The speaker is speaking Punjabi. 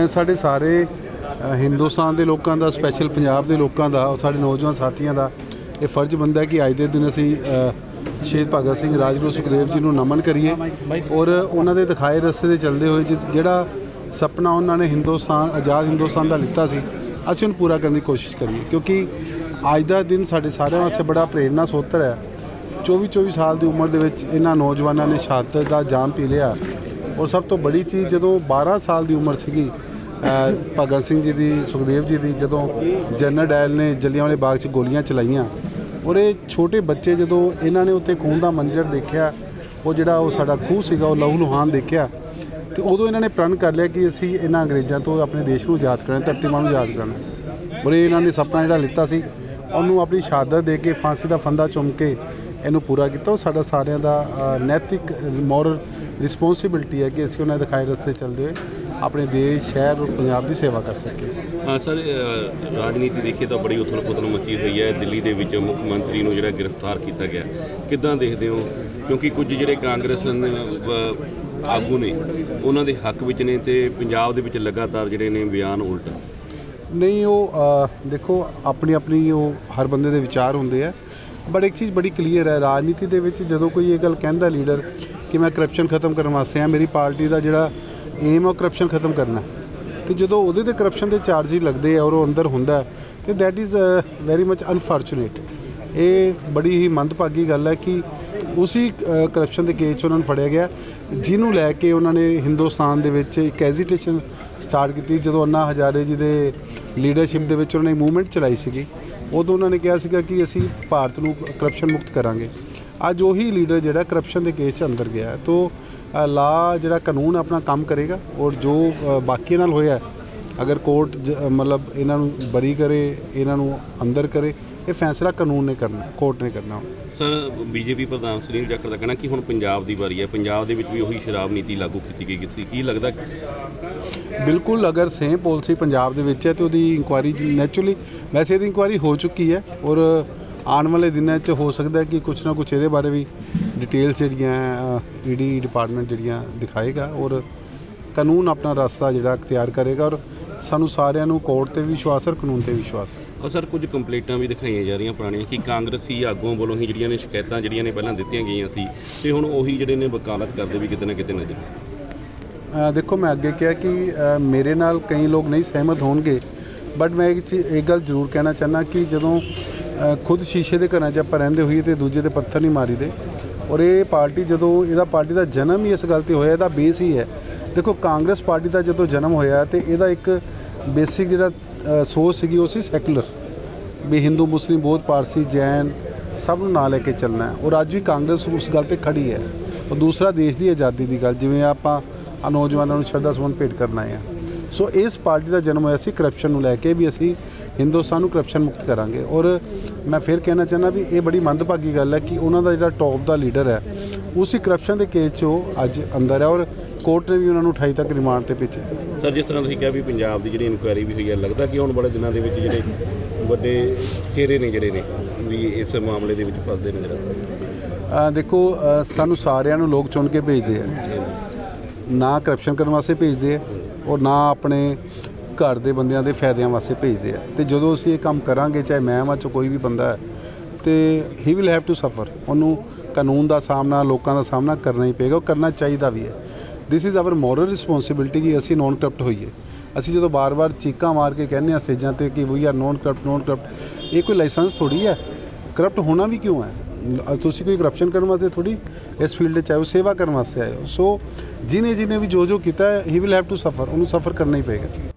ਮੈਂ ਸਾਡੇ ਸਾਰੇ ਹਿੰਦੁਸਤਾਨ ਦੇ ਲੋਕਾਂ ਦਾ ਸਪੈਸ਼ਲ ਪੰਜਾਬ ਦੇ ਲੋਕਾਂ ਦਾ, ਔਰ ਸਾਡੇ ਨੌਜਵਾਨ ਸਾਥੀਆਂ ਦਾ ਇਹ ਫਰਜ਼ ਬਣਦਾ ਕਿ ਅੱਜ ਦੇ ਦਿਨ ਅਸੀਂ ਸ਼ਹੀਦ ਭਗਤ ਸਿੰਘ ਰਾਜਗੁਰੂ ਸੁਖਦੇਵ ਜੀ ਨੂੰ ਨਮਨ ਕਰੀਏ ਔਰ ਉਹਨਾਂ ਦੇ ਦਿਖਾਏ ਰਸਤੇ ਦੇ ਚੱਲਦੇ ਹੋਏ ਜਿ- ਜਿਹੜਾ ਸੁਪਨਾ ਉਹਨਾਂ ਨੇ ਹਿੰਦੁਸਤਾਨ, ਆਜ਼ਾਦ ਹਿੰਦੁਸਤਾਨ ਦਾ ਲਿੱਤਾ ਸੀ, ਅਸੀਂ ਉਹਨੂੰ ਪੂਰਾ ਕਰਨ ਦੀ ਕੋਸ਼ਿਸ਼ ਕਰੀਏ। ਕਿਉਂਕਿ ਅੱਜ ਦਾ ਦਿਨ ਸਾਡੇ ਸਾਰਿਆਂ ਵਾਸਤੇ ਬੜਾ ਪ੍ਰੇਰਨਾ ਸੋਤਰ ਹੈ। 24 24 ਸਾਲ ਦੀ ਉਮਰ ਦੇ ਵਿੱਚ ਇਹਨਾਂ ਨੌਜਵਾਨਾਂ ਨੇ ਸ਼ਹਾਦਤ ਦਾ ਜਾਮ ਪੀ ਲਿਆ। ਔਰ ਸਭ ਤੋਂ ਬੜੀ ਚੀਜ਼ ਜਦੋਂ 12 ਸਾਲ ਦੀ ਉਮਰ ਸੀਗੀ ਭਗਤ ਸਿੰਘ ਜੀ ਦੀ, ਸੁਖਦੇਵ ਜੀ ਦੀ ਜਦੋਂ ਜਨਰਲ ਡਾਇਲ ਨੇ ਜਲਿਆਂਵਾਲੇ ਬਾਗ 'ਚ ਗੋਲੀਆਂ ਚਲਾਈਆਂ ਔਰ ਇਹ ਛੋਟੇ ਬੱਚੇ ਜਦੋਂ ਇਹਨਾਂ ਨੇ ਉੱਤੇ ਖੂਨ ਦਾ ਮੰਜ਼ਰ ਦੇਖਿਆ, ਉਹ ਜਿਹੜਾ ਉਹ ਸਾਡਾ ਖੂਹ ਸੀਗਾ, ਉਹ ਲਹੂ ਲੁਹਾਨ ਦੇਖਿਆ, ਤੇ ਉਦੋਂ ਇਹਨਾਂ ਨੇ ਪ੍ਰਣ ਕਰ ਲਿਆ ਕਿ ਅਸੀਂ ਇਹਨਾਂ ਅੰਗਰੇਜ਼ਾਂ ਤੋਂ ਆਪਣੇ ਦੇਸ਼ ਨੂੰ ਆਜ਼ਾਦ ਕਰਨਾ ਧਰਤੀ ਮਾਂ ਨੂੰ ਆਜ਼ਾਦ ਕਰਨਾ ਔਰ ਇਹ ਇਹਨਾਂ ਨੇ ਸੁਪਨਾ ਜਿਹੜਾ ਲਿੱਤਾ ਸੀ, ਉਹਨੂੰ ਆਪਣੀ ਸ਼ਹਾਦਤ ਦੇ ਕੇ ਫਾਂਸੀ ਦਾ ਫੰਦਾ ਚੁੰਮ ਕੇ ਇਹਨੂੰ ਪੂਰਾ ਕੀਤਾ। ਉਹ ਸਾਡਾ ਸਾਰਿਆਂ ਦਾ ਨੈਤਿਕ ਮੋਰਲ ਰਿਸਪੌਂਸਿਬਿਲਟੀ ਹੈ ਕਿ ਅਸੀਂ ਉਹਨਾਂ ਦੇ ਦਿਖਾਏ ਰਸਤੇ ਚੱਲਦੇ ਹੋਏ। ਆਪਣੇ ਦੇਸ਼ ਸ਼ਹਿਰ ਔਰ ਪੰਜਾਬ ਦੀ ਸੇਵਾ ਕਰ ਸਕੀਏ ਹਾਂ ਸਰ ਰਾਜਨੀਤੀ ਦੇਖੀਏ ਤਾਂ ਬੜੀ ਉਥਲ ਪੁਥਲ ਮੱਚੀ ਹੋਈ ਹੈ। ਦਿੱਲੀ ਦੇ ਵਿੱਚ ਮੁੱਖ ਮੰਤਰੀ ਨੂੰ ਜਿਹੜਾ ਗ੍ਰਿਫਤਾਰ ਕੀਤਾ ਗਿਆ। ਕਿੱਦਾਂ ਦੇਖਦੇ ਹੋ? ਕਿਉਂਕਿ ਕੁਝ ਜਿਹੜੇ ਕਾਂਗਰਸ ਨ- ਆਗੂ ਨੇ ਉਹਨਾਂ ਦੇ ਹੱਕ ਵਿੱਚ ਨੇ ਤੇ ਪੰਜਾਬ ਦੇ ਵਿੱਚ ਲਗਾਤਾਰ ਜਿਹੜੇ ਨੇ ਬਿਆਨ ਉਲਟ। ਨਹੀਂ ਉਹ ਅ, ਦੇਖੋ ਆਪਣੀ ਆਪਣੀ ਉਹ ਹਰ ਬੰਦੇ ਦੇ ਵਿਚਾਰ ਹੁੰਦੇ ਆ। ਬਟ ਇੱਕ ਚੀਜ਼ ਬੜੀ ਕਲੀਅਰ ਹੈ ਰਾਜਨੀਤੀ ਦੇ ਵਿੱਚ ਜਦੋਂ ਕੋਈ ਇਹ ਗੱਲ ਕਹਿੰਦਾ ਲੀਡਰ ਕਿ ਮੈਂ ਕਰਪਸ਼ਨ ਖਤਮ ਕਰਨ ਵਾਸਤੇ ਆ ਮੇਰੀ ਪਾਰਟੀ ਦਾ ਜਿਹੜਾ ਏਮ ਆ ਕਰਪਸ਼ਨ ਖਤਮ ਕਰਨਾ। ਤੇ ਜਦੋਂ ਉਹਦੇ ਤੇ ਕਰਪਸ਼ਨ ਦੇ ਚਾਰਜਸ ਲੱਗਦੇ ਆ ਔਰ ਉਹ ਅੰਦਰ ਹੁੰਦਾ ਹੈ, ਤੇ that is very much unfortunate ਇਹ ਬੜੀ ਹੀ ਮੰਦਭਾਗੀ ਗੱਲ ਹੈ ਕਿ ਉਸੇ ਕਰਪਸ਼ਨ ਦੇ ਕੇਸ 'ਚ ਉਹਨਾਂ ਨੂੰ ਫੜਿਆ ਗਿਆ। ਜਿਹਨੂੰ ਲੈ ਕੇ ਉਹਨਾਂ ਨੇ ਹਿੰਦੁਸਤਾਨ ਦੇ ਵਿੱਚ ਇੱਕ ਐਜੀਟੇਸ਼ਨ ਸਟਾਰਟ ਕੀਤੀ ਜਦੋਂ ਅੰਨਾ ਹਜ਼ਾਰੇ ਜੀ ਦੇ ਲੀਡਰਸ਼ਿਪ ਦੇ ਵਿੱਚ ਉਹਨਾਂ ਨੇ ਮੂਵਮੈਂਟ ਚਲਾਈ ਸੀਗੀ। ਉਦੋਂ ਉਹਨਾਂ ਨੇ ਕਿਹਾ ਸੀਗਾ ਕਿ ਅਸੀਂ ਭਾਰਤ ਨੂੰ ਕਰਪਸ਼ਨ ਮੁਕਤ ਕਰਾਂਗੇ। ਅੱਜ ਉਹੀ ਲੀਡਰ ਜਿਹੜਾ ਕਰਪਸ਼ਨ ਦੇ ਕੇਸ 'ਚ ਅੰਦਰ ਗਿਆ ਹੈ। ਲਾ ਜਿਹੜਾ ਕਾਨੂੰਨ ਆਪਣਾ ਕੰਮ ਕਰੇਗਾ ਔਰ ਜੋ ਬਾਕੀ ਨਾਲ ਹੋਇਆ ਹੈ, ਅਗਰ ਕੋਰਟ ਮਤਲਬ ਇਹਨਾਂ ਨੂੰ ਬਰੀ ਕਰੇ ਇਹਨਾਂ ਨੂੰ ਅੰਦਰ ਕਰੇ ਇਹ ਫੈਸਲਾ ਕਾਨੂੰਨ ਨੇ ਕਰਨਾ ਕੋਰਟ ਨੇ ਕਰਨਾ। ਸਰ ਬੀਜੇਪੀ ਪ੍ਰਧਾਨ ਸੁਨੀਲ ਜਾਖੜ ਦਾ ਕਹਿਣਾ ਕਿ ਹੁਣ ਪੰਜਾਬ ਦੀ ਵਾਰੀ ਹੈ ਪੰਜਾਬ ਦੇ ਵਿੱਚ ਵੀ ਉਹੀ ਸ਼ਰਾਬ ਨੀਤੀ ਲਾਗੂ ਕੀਤੀ ਗਈ ਸੀ। ਕੀ ਲੱਗਦਾ ਬਿਲਕੁਲ ਅਗਰ ਸੇਮ ਪਾਲਿਸੀ ਪੰਜਾਬ ਦੇ ਵਿੱਚ ਹੈ ਤੇ ਉਹਦੀ ਇਨਕੁਆਇਰੀ ਨੈਚੁਰਲੀ ਵੈਸੇ ਇਹਦੀ ਇਨਕੁਆਇਰੀ ਹੋ ਚੁੱਕੀ ਹੈ ਔਰ ਆਉਣ ਵਾਲੇ ਦਿਨਾਂ 'ਚ ਹੋ ਸਕਦਾ ਕਿ ਕੁਝ ਨਾ ਕੁਝ ਇਹਦੇ ਬਾਰੇ ਵੀ ਡਿਟੇਲਸ ਜਿਹੜੀਆਂ ਈਡੀ ਡਿਪਾਰਟਮੈਂਟ ਜਿਹੜੀਆਂ ਦਿਖਾਏਗਾ ਔਰ ਕਾਨੂੰਨ ਆਪਣਾ ਰਸਤਾ ਜਿਹੜਾ ਅਖਤਿਆਰ ਕਰੇਗਾ ਔਰ ਸਾਨੂੰ ਸਾਰਿਆਂ ਨੂੰ ਕੋਰਟ ਤੇ ਵੀ ਵਿਸ਼ਵਾਸ ਹੈ ਔਰ ਕਾਨੂੰਨ ਤੇ ਵਿਸ਼ਵਾਸ ਹੈ। ਔਰ ਸਰ ਕੁਝ ਕੰਪਲੇਂਟਾਂ ਵੀ ਦਿਖਾਈਆਂ ਜਾ ਰਹੀਆਂ ਪੁਰਾਣੀਆਂ ਕਿ ਕਾਂਗਰਸੀ ਆਗੂਆਂ ਵੱਲੋਂ ਹੀ ਜਿਹੜੀਆਂ ਨੇ ਸ਼ਿਕਾਇਤਾਂ ਜਿਹੜੀਆਂ ਨੇ ਪਹਿਲਾਂ ਦਿੱਤੀਆਂ ਗਈਆਂ ਸੀ ਤੇ ਹੁਣ ਉਹੀ ਜਿਹੜੇ ਨੇ ਵਕਾਲਤ ਕਰਦੇ ਵੀ ਕਿਤੇ ਨਾ ਕਿਤੇ ਨਜ਼ਰ ਦੇਖੋ ਮੈਂ ਅੱਗੇ ਕਿਹਾ ਕਿ ਮੇਰੇ ਨਾਲ ਕਈ ਲੋਕ ਨਹੀਂ ਸਹਿਮਤ ਹੋਣਗੇ ਬਟ ਮੈਂ ਇੱਕ ਗੱਲ ਜ਼ਰੂਰ ਕਹਿਣਾ ਚਾਹਨਾ ਕਿ ਜਦੋਂ ਖੁਦ ਸ਼ੀਸ਼ੇ ਦੇ ਘਰਾਂ 'ਚ ਆਪਾਂ ਰਹਿੰਦੇ ਹੋਈਏ ਤੇ ਦੂਜੇ ਤੇ ਪੱਥਰ ਨਹੀਂ ਮਾਰੀਦੇ। ਔਰ ਇਹ ਪਾਰਟੀ ਜਦੋਂ ਇਹਦਾ ਪਾਰਟੀ ਦਾ ਜਨਮ ਹੀ ਇਸ ਗੱਲ ਤੇ ਹੋਇਆ, ਇਹਦਾ ਬੇਸ ਹੀ ਹੈ। ਦੇਖੋ, ਕਾਂਗਰਸ ਪਾਰਟੀ ਦਾ ਜਦੋਂ ਜਨਮ ਹੋਇਆ ਤੇ ਇਹਦਾ ਇੱਕ ਬੇਸਿਕ ਜਿਹੜਾ ਸੋਚ ਸੀਗੀ ਉਹ ਸੀ ਸੈਕੂਲਰ ਵੀ ਹਿੰਦੂ, ਮੁਸਲਿਮ, ਬੋਧ, ਪਾਰਸੀ, ਜੈਨ ਸਭ ਨੂੰ ਨਾਲ ਲੈ ਕੇ ਚੱਲਣਾ ਔਰ ਅੱਜ ਵੀ ਕਾਂਗਰਸ ਉਸ ਗੱਲ ਤੇ ਖੜੀ ਹੈ। ਔਰ ਦੂਸਰਾ ਦੇਸ਼ ਦੀ ਆਜ਼ਾਦੀ ਦੀ ਗੱਲ, ਜਿਵੇਂ ਆਪਾਂ ਆ ਨੌਜਵਾਨਾਂ ਨੂੰ ਸ਼ਰਧਾ ਸੁਮਨ ਭੇਟ ਕਰਨਾ ਆਏ ਸੋ ਇਸ ਪਾਰਟੀ ਦਾ ਜਨਮ ਹੋਇਆ ਸੀ ਕਰਪਸ਼ਨ ਨੂੰ ਲੈ ਕੇ ਵੀ ਅਸੀਂ ਹਿੰਦੁਸਤਾਨ ਨੂੰ ਕਰਪਸ਼ਨ ਮੁਕਤ ਕਰਾਂਗੇ। ਔਰ ਮੈਂ ਫਿਰ ਕਹਿਣਾ ਚਾਹੁੰਦਾ ਵੀ ਇਹ ਬੜੀ ਮੰਦਭਾਗੀ ਗੱਲ ਹੈ ਕਿ ਉਹਨਾਂ ਦਾ ਜਿਹੜਾ ਟੌਪ ਦਾ ਲੀਡਰ ਹੈ ਉਸੇ ਕਰਪਸ਼ਨ ਦੇ ਕੇਸ 'ਚ ਉਹ ਅੱਜ ਅੰਦਰ ਹੈ ਔਰ ਕੋਰਟ ਨੇ ਵੀ ਉਹਨਾਂ ਨੂੰ 28 ਤੱਕ ਰਿਮਾਂਡ ਤੇ ਭੇਜਿਆ। ਸਰ ਜਿਸ ਤਰ੍ਹਾਂ ਤੁਸੀਂ ਕਿਹਾ ਵੀ ਪੰਜਾਬ ਦੀ ਜਿਹੜੀ ਇਨਕੁਆਇਰੀ ਵੀ ਹੋਈ ਹੈ ਲੱਗਦਾ ਕਿ ਆਉਣ ਵਾਲੇ ਦਿਨਾਂ ਦੇ ਵਿੱਚ ਜਿਹੜੇ ਵੱਡੇ ਚਿਹਰੇ ਨੇ ਜਿਹੜੇ ਨੇ ਵੀ ਇਸ ਮਾਮਲੇ ਦੇ ਵਿੱਚ ਫਸਦੇ ਨਜ਼ਰ ਆ ਦੇਖੋ ਸਾਨੂੰ ਸਾਰਿਆਂ ਨੂੰ ਲੋਕ ਚੁਣ ਕੇ ਭੇਜਦੇ ਆ। ਨਾ ਕਰਪਸ਼ਨ ਕਰਨ ਵਾਸਤੇ ਭੇਜਦੇ ਆ ਔਰ ਨਾ ਆਪਣੇ ਘਰ ਦੇ ਬੰਦਿਆਂ ਦੇ ਫਾਇਦਿਆਂ ਵਾਸਤੇ ਭੇਜਦੇ ਆ। ਤੇ ਜਦੋਂ ਅਸੀਂ ਇਹ ਕੰਮ ਕਰਾਂਗੇ, ਚਾਹੇ ਮੈਂ ਵਾਂ ਚ ਕੋਈ ਵੀ ਬੰਦਾ ਹੈ, ਤੇ ਹੀ ਵਿਲ ਹੈਵ ਟੂ ਸਫਰ ਉਹਨੂੰ ਕਾਨੂੰਨ ਦਾ ਸਾਹਮਣਾ, ਲੋਕਾਂ ਦਾ ਸਾਹਮਣਾ ਕਰਨਾ ਹੀ ਪਏਗਾ, ਉਹ ਕਰਨਾ ਚਾਹੀਦਾ ਵੀ ਹੈ। This is our moral responsibility ਕਿ ਅਸੀਂ ਨੋਨ ਕਰਪਟ ਹੋਈਏ। ਅਸੀਂ ਜਦੋਂ ਬਾਰ-ਬਾਰ ਚੀਕਾਂ ਮਾਰ ਕੇ ਕਹਿੰਦੇ ਆ ਸਟੇਜਾਂ ਤੇ ਕਿ we are non corrupt non corrupt ਇਹ ਕੋਈ ਲਾਇਸੈਂਸ ਥੋੜੀ ਹੈ? ਕਰਪਟ ਹੋਣਾ ਵੀ ਕਿਉਂ ਹੈ? ਤੁਸੀਂ ਕੋਈ ਕਰਪਸ਼ਨ ਕਰਨ ਵਾਸਤੇ ਥੋੜੀ ਇਸ ਫੀਲਡ 'ਚ ਆਇਓ, ਸੇਵਾ ਕਰਨ ਵਾਸਤੇ ਆਇਓ। ਸੋ ਜਿਨੇ ਜਿਨੇ ਵੀ ਜੋ ਜੋ ਕੀਤਾ ਹੀ ਵਿਲ ਹੈਵ ਟੂ ਸਫਰ ਉਹਨੂੰ ਸਫਰ ਕਰਨਾ ਹੀ ਪਏਗਾ।